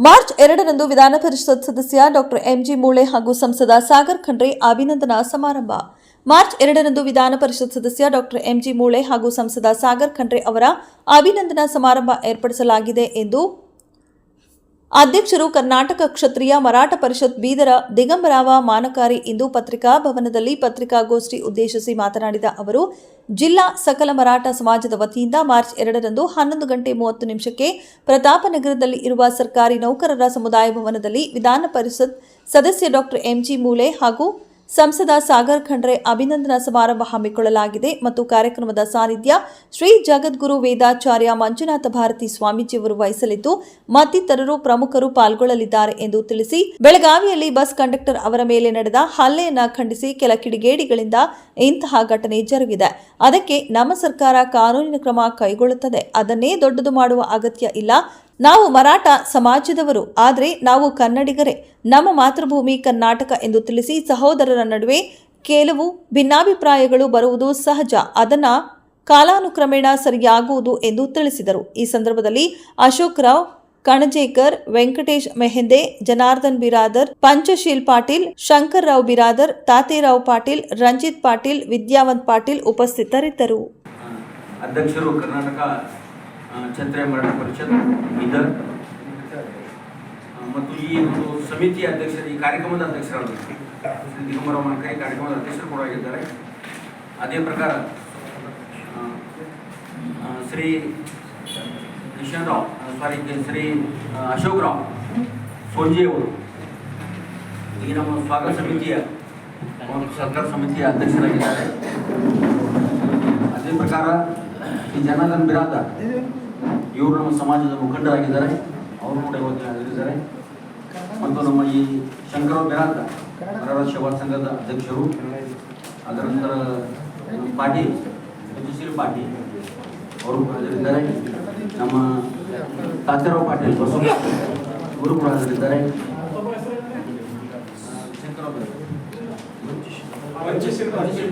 March ಎರಡರಂದು ವಿಧಾನ ಪರಿಷತ್ ಸದಸ್ಯ ಡಾಕ್ಟರ್ ಎಂಜಿ ಮೂಳೆ ಹಾಗೂ ಸಂಸದ ಸಾಗರ್ ಖಂಡ್ರೆ ಅಭಿನಂದನಾ ಸಮಾರಂಭ. ಮಾರ್ಚ್ ಎರಡರಂದು ವಿಧಾನ ಪರಿಷತ್ ಸದಸ್ಯ ಡಾಕ್ಟರ್ ಎಂಜಿ ಮೂಳೆ ಹಾಗೂ ಸಂಸದ ಸಾಗರ್ ಖಂಡ್ರೆ ಅವರ ಅಭಿನಂದನಾ ಸಮಾರಂಭ ಏರ್ಪಡಿಸಲಾಗಿದೆ ಎಂದು ಅಧ್ಯಕ್ಷರು ಕರ್ನಾಟಕ ಕ್ಷತ್ರಿಯ ಮರಾಠ ಪರಿಷತ್ ಬೀದರ ದಿಗಂಬರಾವ ಮಾನಕಾರಿ ಇಂದು ಪತ್ರಿಕಾ ಭವನದಲ್ಲಿ ಪತ್ರಿಕಾಗೋಷ್ಠಿ ಉದ್ದೇಶಿಸಿ ಮಾತನಾಡಿದ ಅವರು, ಜಿಲ್ಲಾ ಸಕಲ ಮರಾಠ ಸಮಾಜದ ವತಿಯಿಂದ ಮಾರ್ಚ್ ಎರಡರಂದು ಹನ್ನೊಂದು ಗಂಟೆ ಮೂವತ್ತು ನಿಮಿಷಕ್ಕೆ ಪ್ರತಾಪನಗರದಲ್ಲಿ ಇರುವ ಸರ್ಕಾರಿ ನೌಕರರ ಸಮುದಾಯ ಭವನದಲ್ಲಿ ವಿಧಾನ ಪರಿಷತ್ ಸದಸ್ಯ ಡಾಕ್ಟರ್ ಎಂಜಿ ಮೂಲೆ ಹಾಗೂ ಸಂಸದ ಸಾಗರ್ ಖಂಡ್ರೆ ಅಭಿನಂದನಾ ಸಮಾರಂಭ ಹಮ್ಮಿಕೊಳ್ಳಲಾಗಿದೆ ಮತ್ತು ಕಾರ್ಯಕ್ರಮದ ಸಾನ್ನಿಧ್ಯ ಶ್ರೀ ಜಗದ್ಗುರು ವೇದಾಚಾರ್ಯ ಮಂಜುನಾಥ ಭಾರತಿ ಸ್ವಾಮೀಜಿಯವರು ವಹಿಸಲಿದ್ದು, ಮತ್ತಿತರರು ಪ್ರಮುಖರು ಪಾಲ್ಗೊಳ್ಳಲಿದ್ದಾರೆ ಎಂದು ತಿಳಿಸಿ, ಬೆಳಗಾವಿಯಲ್ಲಿ ಬಸ್ ಕಂಡಕ್ಟರ್ ಅವರ ಮೇಲೆ ನಡೆದ ಹಲ್ಲೆಯನ್ನು ಖಂಡಿಸಿ ಕೆಲ ಕಿಡಿಗೇಡಿಗಳಿಂದ ಇಂತಹ ಘಟನೆ ಜರುಗಿದೆ. ಅದಕ್ಕೆ ನಮ್ಮ ಸರ್ಕಾರ ಕಾನೂನಿನ ಕ್ರಮ ಕೈಗೊಳ್ಳುತ್ತದೆ. ಅದನ್ನೇ ದೊಡ್ಡದು ಮಾಡುವ ಅಗತ್ಯ ಇಲ್ಲ. ನಾವು ಮರಾಠ ಸಮಾಜದವರು, ಆದರೆ ನಾವು ಕನ್ನಡಿಗರೇ. ನಮ್ಮ ಮಾತೃಭೂಮಿ ಕರ್ನಾಟಕ ಎಂದು ತಿಳಿಸಿ ಸಹೋದರರ ನಡುವೆ ಕೆಲವು ಭಿನ್ನಾಭಿಪ್ರಾಯಗಳು ಬರುವುದು ಸಹಜ. ಅದನ್ನ ಕಾಲಾನುಕ್ರಮೇಣ ಸರಿಯಾಗುವುದು ಎಂದು ತಿಳಿಸಿದರು. ಈ ಸಂದರ್ಭದಲ್ಲಿ ಅಶೋಕ್ ರಾವ್, ಕಣಜೇಕರ್, ವೆಂಕಟೇಶ್ ಮೆಹೆಂದೆ, ಜನಾರ್ದನ್ ಬಿರಾದರ್, ಪಂಚಶೀಲ್ ಪಾಟೀಲ್, ಶಂಕರ್ ರಾವ್ ಬಿರಾದರ್ ತಾತೇರಾವ್ ಪಾಟೀಲ್, ರಂಜಿತ್ ಪಾಟೀಲ್, ವಿದ್ಯಾವಂತ್ ಪಾಟೀಲ್ ಉಪಸ್ಥಿತರಿದ್ದರು. ಅಧ್ಯಕ್ಷರು ಕರ್ನಾಟಕ ಕ್ಷತ್ರಿಯ ಮರಾಠ ಪರಿಷತ್ ಇದರ್ ಮತ್ತು ಈ ಒಂದು ಸಮಿತಿಯ ಅಧ್ಯಕ್ಷರು, ಈ ಕಾರ್ಯಕ್ರಮದ ಅಧ್ಯಕ್ಷರಾದರು. ಶ್ರೀ ದಿಗಂಬರ ಮಣಕಾಯಿ ಕಾರ್ಯಕ್ರಮದ ಅಧ್ಯಕ್ಷರು ಕೂಡ ಆಗಿದ್ದಾರೆ. ಅದೇ ಪ್ರಕಾರ ಶ್ರೀ ಕೃಷ್ಣರಾವ್ ರಾವ್ ಸಾರಿ ಶ್ರೀ ಅಶೋಕ್ ರಾವ್, ಸೋಂಜಿ ಅವರು. ಈ ನಮ್ಮ ಸ್ವಾಗತ ಸಮಿತಿಯ ಸರ್ಕಾರ ಸಮಿತಿಯ ಅಧ್ಯಕ್ಷರಾಗಿದ್ದಾರೆ. ಅದೇ ಪ್ರಕಾರ, ಈ ಜನಾರ್ದನ್ ಬಿರಾದ ಇವರು ನಮ್ಮ ಸಮಾಜದ ಮುಖಂಡರಾಗಿದ್ದಾರೆ. ಅವರು ಕೂಡ ಇವತ್ತು ಹಾಜರಿದ್ದಾರೆ ಮತ್ತು ನಮ್ಮ ಈ ಶಂಕರ ಬೆರಾತ ಸೇವಾ ಸಂಘದ ಅಧ್ಯಕ್ಷರು. ಅದರ ನಂತರ ಪಾಟೀಲ್ ಯಶಸ್ವಿ ಪಾಟೀಲ್ ಅವರು ಕೂಡ ಹಾಜರಿದ್ದಾರೆ ನಮ್ಮ ತಾತ್ಯರಾವ್ ಪಾಟೀಲ್ ಬಸವ ಇವರು ಕೂಡ ಹಾಜರಿದ್ದಾರೆ Shankarrao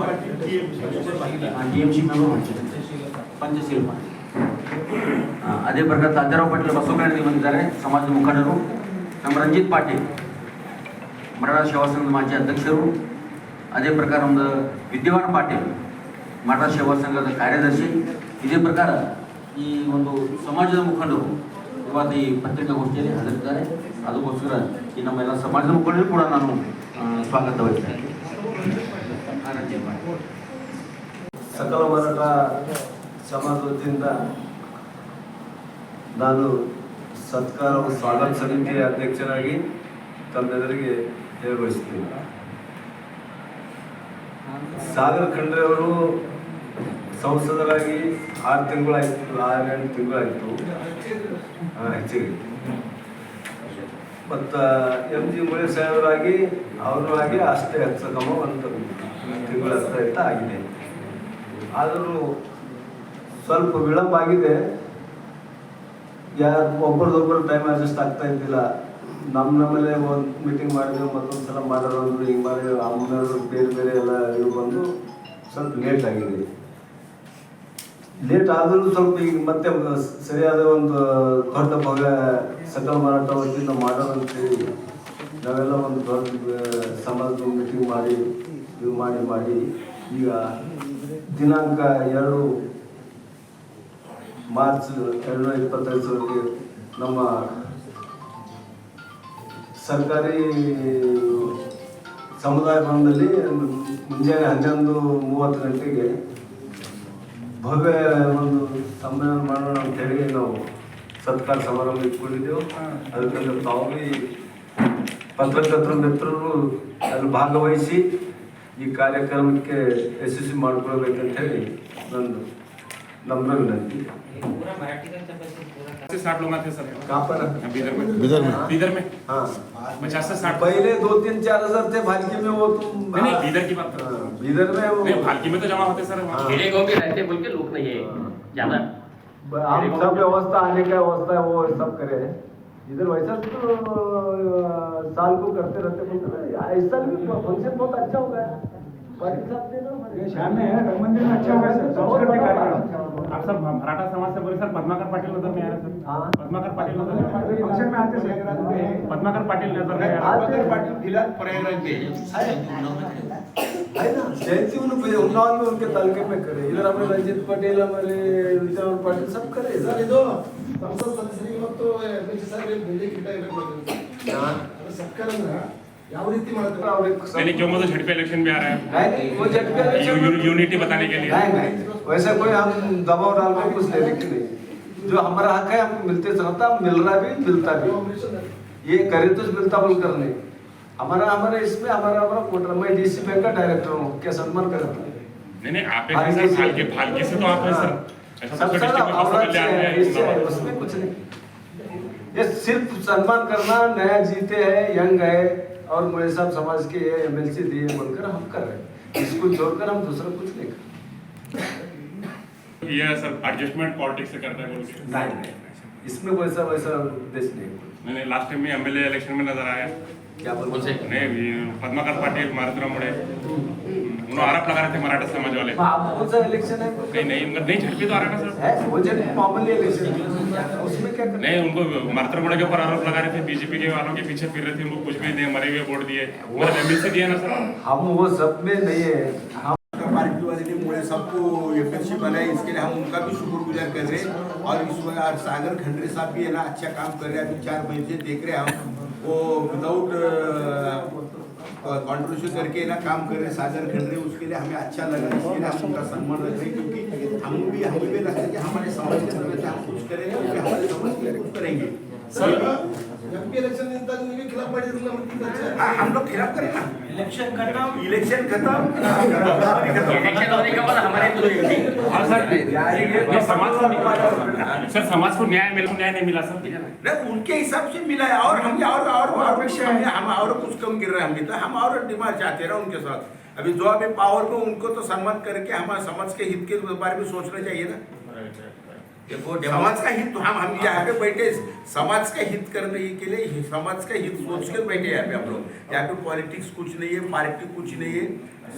Patil T M C member Panchsheel Patil. ಅದೇ ಪ್ರಕಾರ ತಾಜಾರಾವ್ ಪಾಟೀಲ್ ಬಸವಕರಣಿಗೆ ಬಂದಿದ್ದಾರೆ. ಸಮಾಜದ ಮುಖಂಡರು. ನಮ್ಮ ರಂಜಿತ್ ಪಾಟೀಲ್ ಮರಾಠ ಸೇವಾ ಮಾಜಿ ಅಧ್ಯಕ್ಷರು. ಅದೇ ಪ್ರಕಾರ ನಮ್ಮದು ವಿದ್ಯಮಾನ ಪಾಟೀಲ್ ಮರಾಠ ಸೇವಾ ಸಂಘದ ಕಾರ್ಯದರ್ಶಿ. ಇದೇ ಪ್ರಕಾರ ಈ ಒಂದು ಸಮಾಜದ ಮುಖಂಡರು ಇವತ್ತು ಈ ಪತ್ರಿಕಾಗೋಷ್ಠಿಯಲ್ಲಿ ಹಾಜರಿದ್ದಾರೆ. ಅದಕ್ಕೋಸ್ಕರ ಈ ನಮ್ಮ ಎಲ್ಲ ಸಮಾಜದ ಮುಖಂಡರು ಕೂಡ ನಾನು ಸ್ವಾಗತ ವಹಿಸ್ತೇನೆ ಸಕಲ ಮರಾಠ ಸಮಾಜ ವತಿಯಿಂದ ನಾನು ಸತ್ಕಾರ ಮತ್ತು ಸ್ವಾಗತ ಸಮಿತಿಯ ಅಧ್ಯಕ್ಷರಾಗಿ ತಮ್ಮೆಲ್ಲರಿಗೆ ನಿರ್ವಹಿಸ್ತೀನಿ ಸಾಗರ್ ಖಂಡ್ರೆ ಅವರು ಸಂಸದರಾಗಿ ಆರು ತಿಂಗಳಾಯ್ತು, ಆರು ಎಂಟು ತಿಂಗಳಾಯಿತು. ಹೆಚ್ಚಿಗೆ. ಮತ್ತು, ಎಂ ಜಿ ಮುಳೆ ಸಾಹೇಬರಾಗಿ ಅವರು ಆಗಿ ಅಷ್ಟೇ ಹೆಚ್ಚಕಮ್ಮ ಒಂದು ತಿಂಗಳ ಹತ್ರ ಆಗಿದೆ. ಆದರೂ ಸ್ವಲ್ಪ ವಿಳಂಬ ಆಗಿದೆ. ಯಾರು ಒಬ್ಬರದೊಬ್ಬರು ಟೈಮ್ ಅಡ್ಜಸ್ಟ್ ಆಗ್ತಾ ಇದ್ದಿಲ್ಲ. ನಮ್ಮ ನಮ್ಮಲ್ಲೇ ಒಂದು ಮೀಟಿಂಗ್ ಮಾಡಿದ್ರು, ಮತ್ತೊಂದು ಸಲ ಮಾಡೋರು ಈ ಹಿಂಗೆ ಮಾಡಿ ಅಮ್ಮನವರು ಬೇರೆ ಬೇರೆ ಎಲ್ಲ ಇವು ಬಂದು ಸ್ವಲ್ಪ ಲೇಟ್ ಆಗಿದೆ ಲೇಟ್ ಆದರೂ ಸ್ವಲ್ಪ ಈಗ ಮತ್ತೆ ಸರಿಯಾದ ಒಂದು, ದೊಡ್ಡ ಭಾಗ ಸಕಲ ಮಾರಾಟ ವತಿಯಿಂದ ಮಾಡೋದಂತೇಳಿ ನಾವೆಲ್ಲ ಒಂದು ದೊಡ್ಡ ಸಮಾಜದ ಮೀಟಿಂಗ್ ಮಾಡಿ, ಇದು ಮಾಡಿ ಮಾಡಿ, ಈಗ ದಿನಾಂಕ ಎರಡು ಮಾರ್ಚ್ ಎರಡು ಇಪ್ಪತ್ತೈದು ಸಾವಿರಕ್ಕೆ ನಮ್ಮ ಸರ್ಕಾರಿ ಸಮುದಾಯ ಭವನದಲ್ಲಿ ಮುಂಜಾನೆ ಹನ್ನೊಂದು ಮೂವತ್ತು ಗಂಟೆಗೆ ಭವ್ಯ ಒಂದು ಸಮ್ಮೇಳನ ಮಾಡೋಣ ಅಂತ ಹೇಳಿ ನಾವು ಸತ್ಕಾರ ಸಮಾರಂಭ ಇಟ್ಕೊಂಡಿದ್ದೆವು. ಅದಕ್ಕೆ ತಾವು ಈ ಪತ್ರಕರ್ತರ ಮಿತ್ರರು ಅಲ್ಲಿ ಭಾಗವಹಿಸಿ ಈ ಕಾರ್ಯಕ್ರಮಕ್ಕೆ ಯಶಸ್ವಿ ಮಾಡಿಕೊಳ್ಬೇಕಂತ ಹೇಳಿ ನಂದು नम्र विनंती हाँ, हाँ। पहले दो तीन चार हज़ार थे भालकी में वो तुम नहीं बीदर की बात हाँ, बीदर में वो भालकी में तो जमा होते सर। खेड़े गाँव में रहते बोल के लोग नहीं है। ज़्यादा। हम सब व्यवस्था आने का व्यवस्था है वो सब करे इधर वैसा तो साल को करते रहते ऐसा भी फ़ंक्शन बहुत अच्छा होगा आप सर मराठा समाज से बोले सर पद्माकर पाटिल नजर आ रहे पद्माकर पाटिल नजर में आते पद्माकर पाटिल नजर नहीं आ पाटिल ना? जयंती उन्हें उन्नाव में में करे। इधर रंजित पटेल हमारे विचार पाटिल सब करे। सर तो संसद सदस्य के तो सर कितना सबका ಯಾವ ರೀತಿ ಮಾಡ್ತಾರೆ ಅವ್ರಿಗೆ यानी क्यों मतलब झटपे इलेक्शन में आ रहा है नहीं नहीं वो झटके election यू- में- यू- यूनिटी बताने के लिए नहीं नहीं वैसे कोई हम दबाव डाल कर कुछ लेने की नहीं जो हमारा हक है हमको मिलते रहता मिल रहा भी मिलता भी ये करे तो मिलता बोल कर नहीं हमारा हमारे इसमें हमारा हमारा कोटा मैं डीसी बैंक का डायरेक्टर हूँ क्या सम्मान करता नहीं नहीं आप एक हैं सर भालके भालके से तो आप हैं सर ऐसा सब तो सर डिस्ट्रिक्ट में बसों औरत से कल्याण है, में इससे है, है उसमें कुछ नहीं ये सिर्फ सम्मान करना नया जीते हैं यंग है और मोदी साहब समाज के ये सी दिए बोलकर हम कर रहे हैं। इसको छोड़कर हम दूसरा कुछ नहीं कर ये सर एडजस्टमेंट पॉलिटिक्स से करता है बोल के। नहीं नहीं इसमें वैसा वैसा उद्देश्य नहीं नहीं लास्ट टाइम में एमएलए इलेक्शन में नज़र आया। क्या बोल? नहीं पद्माकर पाटिल मारुतराम मुड़े। उन्होंने आरोप लगा रहे थे मराठा समाज वाले आप कौन सा इलेक्शन है नहीं नहीं नहीं झटके तो आ रहा ना सर वो जब मामूली इलेक्शन है उसमें क्या करना? नहीं उनको के ऊपर आरोप लगा रहे थे बीजेपी के वालों के पीछे फिर रहे थे उनको कुछ भी नहीं मरे हुए वोट दिए। एमएलसी दिया ना सर हम वो सब में नहीं है। हम पार्टी वाले ने मुझे सबको एफएलसी बनाए इसके लिए हम उनका भी शुक्रगुजार कर रहे हैं। और इस वक्त और सागर खंडरे साहब भी है ना अच्छा काम कर रहे हैं अभी चार महीने से देख रहे हैं हम। वो विदाउट कंट्रोवर्शियल करके ना काम कर रहे सागर कर रहे उसके लिए हमें अच्छा लगा इसके लिए हम उनका सम्मान रख रहे क्योंकि हम भी हम भी लगता है कि हमारे समाज के अंदर हम कुछ करेंगे हमारे समाज के लिए कुछ करेंगे। सर जब भी इलेक्शन हम लोग खिलाफ करें ना। इलेक्शन खत्म इलेक्शन खत्म इलेक्शन होने के बाद हमारे तो नहीं हाँ सर। समाज को को न्याय मिला न्याय नहीं मिला सर। नहीं उनके हिसाब से मिला है। और हम और और और हमें हम और कुछ कम गिर रहे हैं हम भी तो हम और डिमांड चाहते रहे उनके साथ। अभी जो अभी पावर में उनको तो सम्मान करके हमारे समाज के हित के बारे में सोचना चाहिए ना। देखो समाज का हित तो हम हम हाँ। यहाँ पे बैठे समाज का हित करने के लिए समाज का हित सोच कर बैठे यहाँ पे हम लोग। यहाँ पे पॉलिटिक्स कुछ नहीं है पार्टी कुछ नहीं है।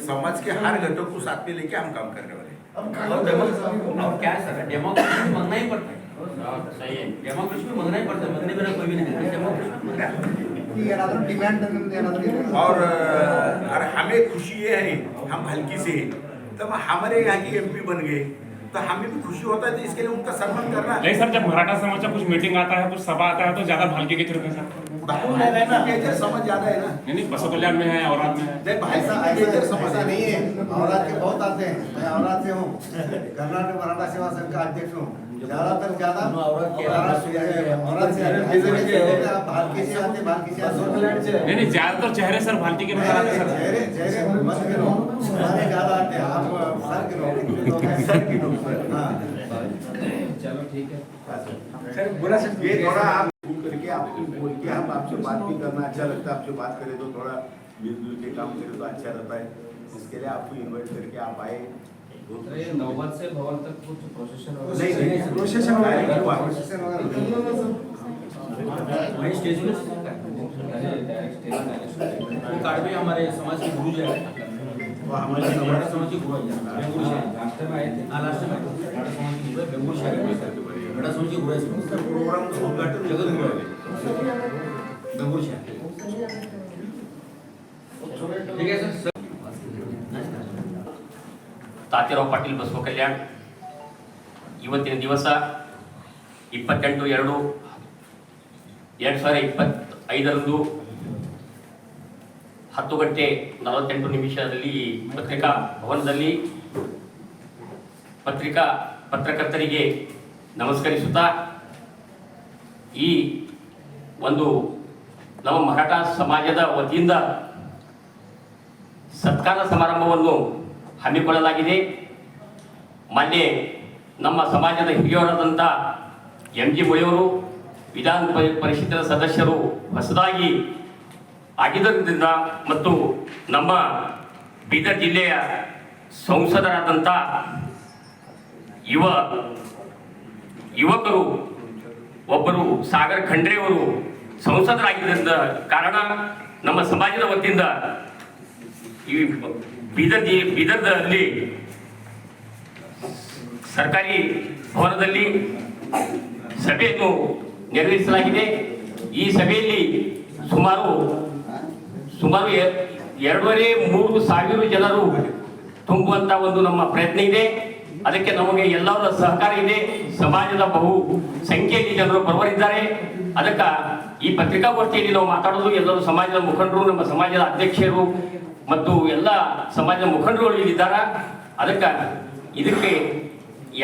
समाज के हर घटक को साथ में लेके हम काम करने वाले और क्या सर? डेमोक्रेसी मांगना ही पड़ता है। हाँ, डेमोक्रेसी में ही पड़ता है। बिना कोई भी नहीं डेमोक्रेसी और हमें खुशी ये है हम हल्की से तब हमारे यहाँ की एमपी बन गए। तो हमें भी खुशी होता है तो इसके लिए उनका सम्मान करना नहीं सर, जब मराठा समाज का कुछ मीटिंग आता है, कुछ सभा आता है तो ज़्यादा भालके के थ्रू में सर मेजर समझ ज़्यादा है ना? नहीं नहीं बसों कल्याण में है औरत में। है नहीं भाई साहब मेजर ऐसा समझ नहीं है। औरत के बहुत आते हैं। मैं औरत से हूँ। कर्नाटक मराठा सेवा संघ का अध्यक्ष हूँ। ज़्यादातर ज़्यादा औरत औरत से नहीं है, आप भालकी से आते भालकी से आते नहीं नहीं ज़्यादातर चेहरे सर भालके के नज़र आते हैं सर। चेहरे चेहरे मत गिनो। हमारे ज़्यादा आते हैं। आप सर गिनो सर हाँ। ये थोड़ा आप आपको बोल के हम आपसे बात भी करना अच्छा लगता है आपसे बात करें तो थोड़ा मिलजुल के काम करें तो अच्छा रहता है। इसके लिए आपको इनवाइट करके आप आए। नौबत से भवन तक कुछ प्रोसेशन नहीं नहीं प्रोसेशन वगैरह प्रोसेशन वगैरह वही स्टेज में वो कार्ड भी हमारे समाज के गुरु जी है। हमारे समाज के गुरु है। बेंगुर शहर लास्ट टाइम आए थे। हाँ लास्ट में मराठा समाज के गुरु बेंगुर शहर में। मराठा समाज के गुरु है। प्रोग्राम का उद्घाटन जगत गुरु है। ठीक है सर ತಾತಿರಾವ್ ಪಾಟೀಲ್ ಬಸವ ಕಲ್ಯಾಣ್ ಇವತ್ತಿನ ದಿವಸ ಇಪ್ಪತ್ತೆಂಟು ಎರಡು ಎರಡು ಸಾವಿರ ಇಪ್ಪತ್ತೈದರಂದು ಹತ್ತು ಗಂಟೆ ನಲವತ್ತೆಂಟು ನಿಮಿಷದಲ್ಲಿ ಪತ್ರಿಕಾ ಭವನದಲ್ಲಿ ಪತ್ರಿಕಾ ಪತ್ರಕರ್ತರಿಗೆ ನಮಸ್ಕರಿಸುತ್ತಾ ಈ ಒಂದು ನಮ್ಮ ಮರಾಠ ಸಮಾಜದ ವತಿಯಿಂದ ಸತ್ಕಾರ ಸಮಾರಂಭವನ್ನು ಹಮ್ಮಿಕೊಳ್ಳಲಾಗಿದೆ. ಮೊನ್ನೆ ನಮ್ಮ ಸಮಾಜದ ಹಿರಿಯರಾದಂಥ ಎಂ ಜಿ ಮುಳಿಯವರು ವಿಧಾನ ಪರಿ- ಪರಿಷತ್ತಿನ ಸದಸ್ಯರು ಹೊಸದಾಗಿ ಆಗಿದ್ದರಿಂದ ಮತ್ತು ನಮ್ಮ ಬೀದರ್ ಜಿಲ್ಲೆಯ ಸಂಸದರಾದಂಥ ಯುವ, ಯುವಕರು, ಒಬ್ಬರು ಸಾಗರ್ ಖಂಡ್ರೆಯವರು ಸಂಸದರಾಗಿದ್ದರಿಂದ ಕಾರಣ ನಮ್ಮ ಸಮಾಜದ ವತಿಯಿಂದ ಈ ಬೀದರ್ ಬೀದರ್ದಲ್ಲಿ ಸರ್ಕಾರಿ ಭವನದಲ್ಲಿ ಸಭೆಯನ್ನು ನೆರವೇರಿಸಲಾಗಿದೆ. ಈ ಸಭೆಯಲ್ಲಿ ಸುಮಾರು ಸುಮಾರು ಎರಡೂವರೆ ಮೂರು ಸಾವಿರ ಜನರು ತುಂಬುವಂತ ಒಂದು ನಮ್ಮ ಪ್ರಯತ್ನ ಇದೆ. ಅದಕ್ಕೆ ನಮಗೆ ಎಲ್ಲರ ಸಹಕಾರ ಇದೆ. ಸಮಾಜದ ಬಹು ಸಂಖ್ಯೆಯಲ್ಲಿ ಜನರು ಬರುವರಿದ್ದಾರೆ ಅದಕ್ಕೆ ಈ ಪತ್ರಿಕಾಗೋಷ್ಠಿಯಲ್ಲಿ ನಾವು ಮಾತಾಡೋದು ಎಲ್ಲರೂ ಸಮಾಜದ ಮುಖಂಡರು, ನಮ್ಮ ಸಮಾಜದ ಅಧ್ಯಕ್ಷರು ಮತ್ತು ಎಲ್ಲ ಸಮಾಜದ ಮುಖಂಡರುಗಳು ಇಲ್ಲಿದ್ದಾರೆ ಅದಕ್ಕೆ ಇದಕ್ಕೆ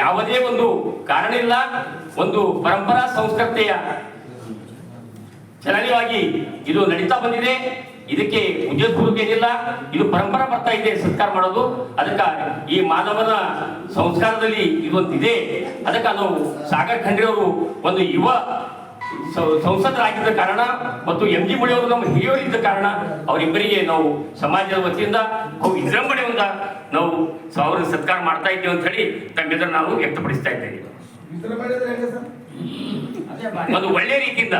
ಯಾವುದೇ ಒಂದು ಕಾರಣ ಇಲ್ಲ. ಒಂದು ಪರಂಪರಾ ಸಂಸ್ಕೃತಿಯ ಚಲನೆಯಾಗಿ ಇದು ನಡೀತಾ ಬಂದಿದೆ. ಇದಕ್ಕೆ ಏನಿಲ್ಲ. ಇದು ಪರಂಪರಾ ಬರ್ತಾ ಇದೆ, ಸತ್ಕಾರ ಮಾಡೋದು. ಅದಕ್ಕೆ ಈ ಮಾನವನ ಸಂಸ್ಕಾರದಲ್ಲಿ ಇದೊಂದಿದೆ ಅದಕ್ಕೆ ನಾವು ಸಾಗರ್ ಖಂಡ್ರೆ ಅವರು ಒಂದು ಯುವ ಸಂಸದರಾಗಿದ್ದ ಕಾರಣ ಮತ್ತು ಎಂ ಜಿ ಮುಳಿ ಅವರು ನಮ್ಮ ಹಿರಿಯರು ಇದ್ದ ಕಾರಣ ಅವರಿಬ್ಬರಿಗೆ ನಾವು ಸಮಾಜದ ವತಿಯಿಂದ ಬಹು ವಿಜೃಂಭಣೆಯಿಂದ ನಾವು ಅವ್ರಿಗೆ ಸತ್ಕಾರ ಮಾಡ್ತಾ ಇದ್ದೀವಿ ಅಂತ ಹೇಳಿ ತಮ್ಮೆದುರು ನಾವು ವ್ಯಕ್ತಪಡಿಸ್ತಾ ಇದ್ದೇವೆ. ಒಂದು ಒಳ್ಳೆ ರೀತಿಯಿಂದ.